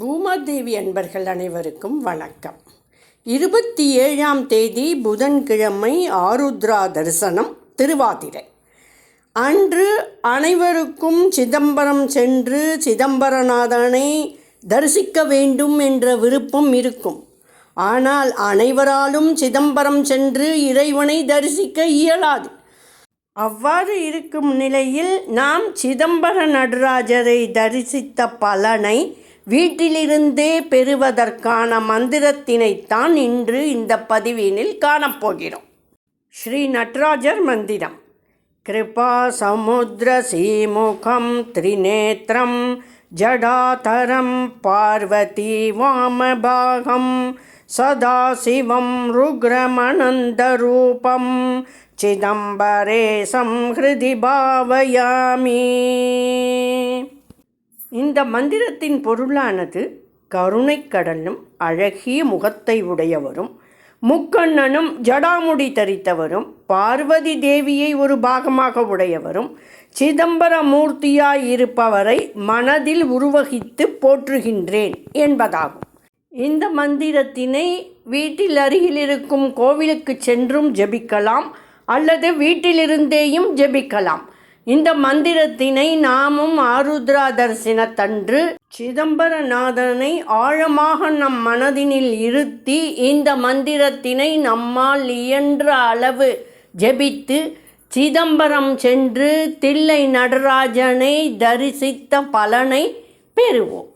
பூமாதேவி அன்பர்கள் அனைவருக்கும் வணக்கம். இருபத்தி ஏழாம் தேதி புதன்கிழமை ஆருத்ரா தரிசனம் திருவாதிரை. அன்று அனைவருக்கும் சிதம்பரம் சென்று சிதம்பரநாதனை தரிசிக்க வேண்டும் என்ற விருப்பம் இருக்கும். ஆனால் அனைவராலும் சிதம்பரம் சென்று இறைவனை தரிசிக்க இயலாது. அவ்வாறு இருக்கும் நிலையில் நாம் சிதம்பர நடராஜரை தரிசித்த பலனை வீட்டிலிருந்தே பெறுவதற்கான மந்திரத்தினைத்தான் இன்று இந்த பதிவினில் காணப்போகிறோம். ஸ்ரீ நடராஜர் மந்திரம். கிருபா சமுத்திர சீமுகம் திரிநேத்திரம் ஜடாதரம் பார்வதி வாமபாகம் சதாசிவம் ருக்ரமனந்தரூபம் சிதம்பரேசம் ஹிருதி பாவயாமி. இந்த மந்திரத்தின் பொருளானது கருணைக்கடலும் அழகிய முகத்தை உடையவரும் முக்கண்ணனும் ஜடாமுடி தரித்தவரும் பார்வதி தேவியை ஒரு பாகமாக உடையவரும் சிதம்பர மூர்த்தியாய் இருப்பவரை மனதில் உருவகித்து போற்றுகின்றேன் என்பதாகும். இந்த மந்திரத்தினை வீட்டில் அருகில் இருக்கும் கோவிலுக்கு சென்றும் ஜெபிக்கலாம் அல்லது வீட்டிலிருந்தேயும் ஜெபிக்கலாம். இந்த மந்திரத்தினை நாமும் ஆருத்ரா தரிசனத்தன்று சிதம்பரநாதனை ஆழமாக நம் மனதினில் இருத்தி இந்த மந்திரத்தினை நம்மால் இயன்ற அளவு ஜெபித்து சிதம்பரம் சென்று தில்லை நடராஜனை தரிசித்த பலனை பெறுவோம்.